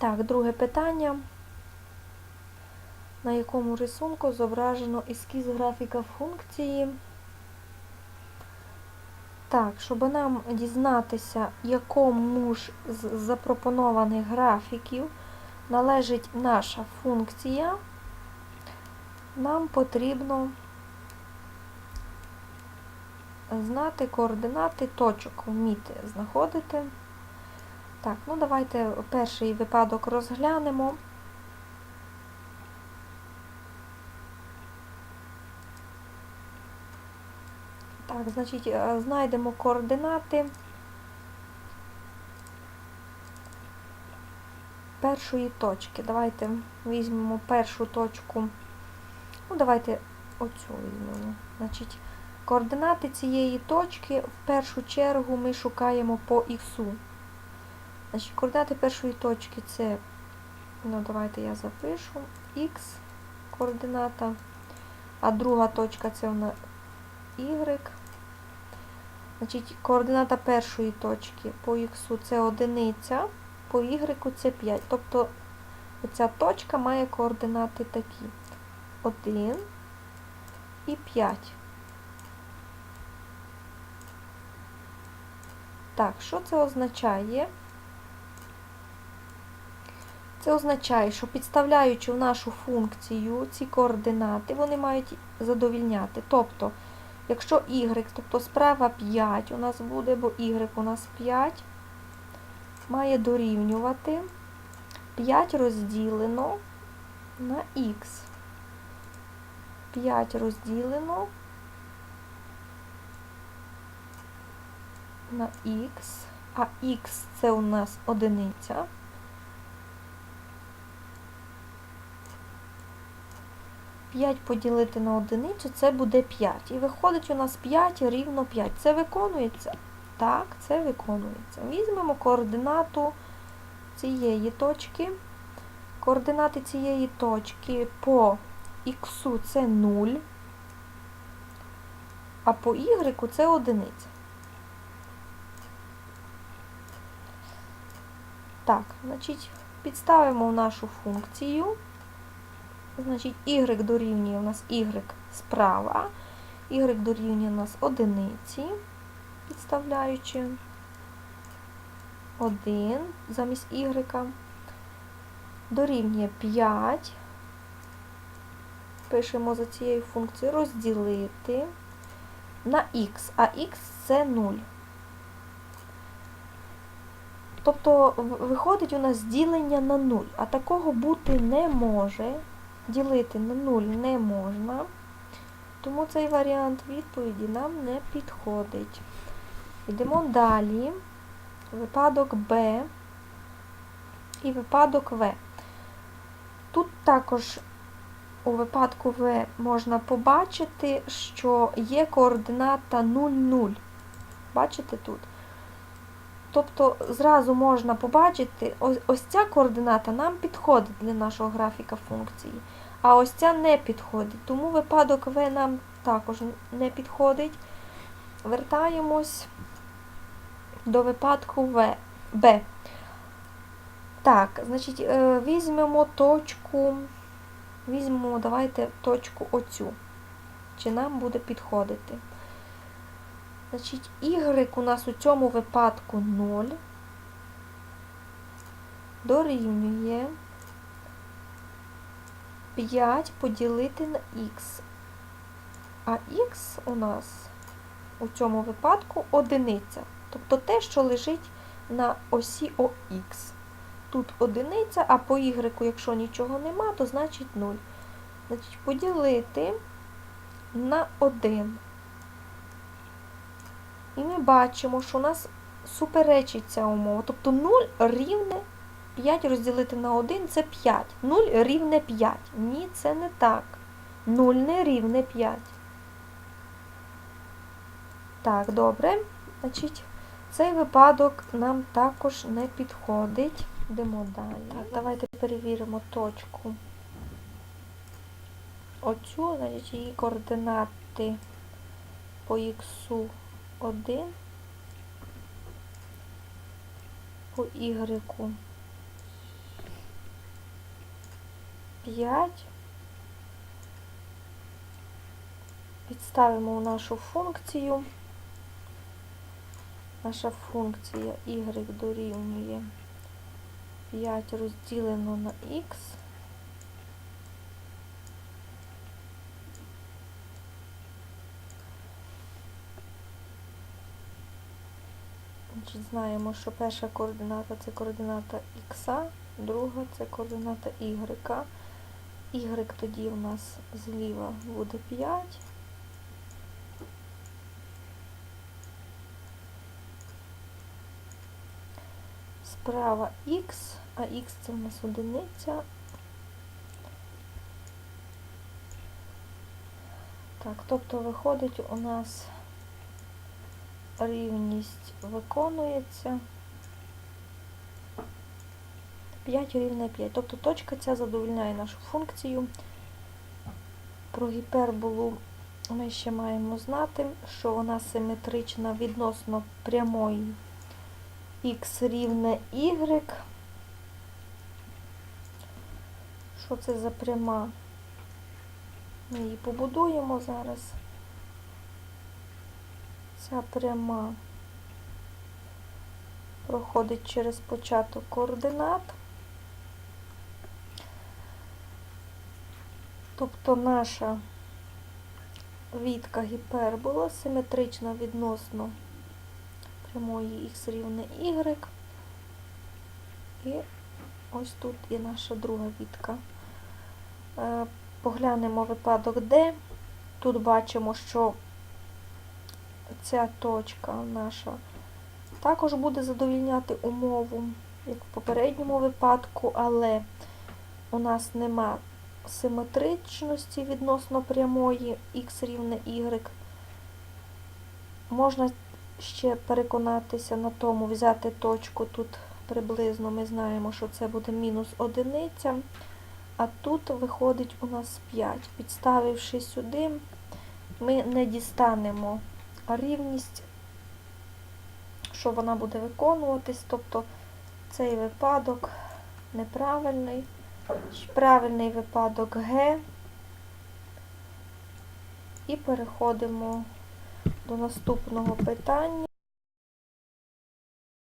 Так, друге питання. На якому рисунку зображено ескіз графіка функції? Так, щоб нам дізнатися, якому ж з запропонованих графіків належить наша функція, нам потрібно знати координати точок, вміти знаходити. Так, ну давайте перший випадок розглянемо. Так, значить, е, знайдемо координати першої точки. Давайте візьмемо першу точку. Ну, давайте оцю візьмемо. Значить, координати цієї точки в першу чергу ми шукаємо по х. Значить, координати першої точки це, ну давайте я запишу, х координата, а друга точка це в нас y. Значить, координата першої точки по х це одиниця, по y це 5. Тобто оця точка має координати такі. 1 і 5. Так, що це означає? Це означає, що підставляючи в нашу функцію ці координати, вони мають задовільняти. Тобто, якщо y, тобто справа 5 у нас буде, бо y у нас 5, має дорівнювати 5 розділено на х. 5 розділено на х, а х це у нас одиниця. П'ять поділити на одиницю, це буде 5. І виходить у нас 5 рівно 5. Це виконується? Так, це виконується. Візьмемо координату цієї точки. Координати цієї точки по х це 0, а по y це одиниця. Так, значить, підставимо в нашу функцію. Значить, y дорівнює у нас y справа, y дорівнює у нас одиниці, підставляючи 1 замість y, дорівнює 5. Пишемо за цією функцією розділити на х, а х це 0. Тобто виходить у нас ділення на 0, а такого бути не може. Ділити на 0 не можна, тому цей варіант відповіді нам не підходить. Йдемо далі. Випадок Б і випадок В. Тут також у випадку В можна побачити, що є координата 0, 0. Бачите тут? Тобто зразу можна побачити, ось, ось ця координата нам підходить для нашого графіка функції, а ось ця не підходить. Тому випадок В нам також не підходить. Вертаємось до випадку В, Б. Так, значить, е, візьмемо точку, візьмемо, давайте точку оцю. Чи нам буде підходити? Значить, y у нас у цьому випадку 0 дорівнює 5 поділити на х. А х у нас у цьому випадку одиниця. Тобто те, що лежить на осі ОХ. Тут одиниця, а по y, якщо нічого нема, то значить 0. Значить, поділити на 1. І ми бачимо, що у нас суперечить ця умова. Тобто 0 рівне 5 розділити на 1 це 5. 0 рівне 5. Ні, це не так. 0 не рівне 5. Так, добре. Значить, цей випадок нам також не підходить. Йдемо далі. Так, давайте перевіримо точку. Оцю, значить, її координати по х 1 по y 5. Підставимо в нашу функцію. Наша функція y дорівнює 5 розділено на х. Значить, знаємо, що перша координата це координата х, друга це координата y. Y тоді у нас зліва буде 5. Справа х, а х це у нас одиниця. Так, тобто виходить у нас рівність виконується 5 рівне 5. Тобто точка ця задовольняє нашу функцію. Про гіперболу ми ще маємо знати, що вона симетрична відносно прямої х рівне y. Що це за пряма? Ми її побудуємо зараз. Ця пряма проходить через початок координат. Тобто наша відка гіпербола симетрична відносно прямої х рівне y. І ось тут і наша друга відка. Е, Поглянемо випадок D. Тут бачимо, що ця точка наша також буде задовільняти умову, як в попередньому випадку, але у нас нема симетричності відносно прямої х рівне y. Можна ще переконатися на тому, взяти точку тут приблизно, ми знаємо, що це буде мінус одиниця, а тут виходить у нас 5. Підставивши сюди, ми не дістанемо рівність, що вона буде виконуватись, тобто цей випадок неправильний. Правильний випадок Г. І переходимо до наступного питання.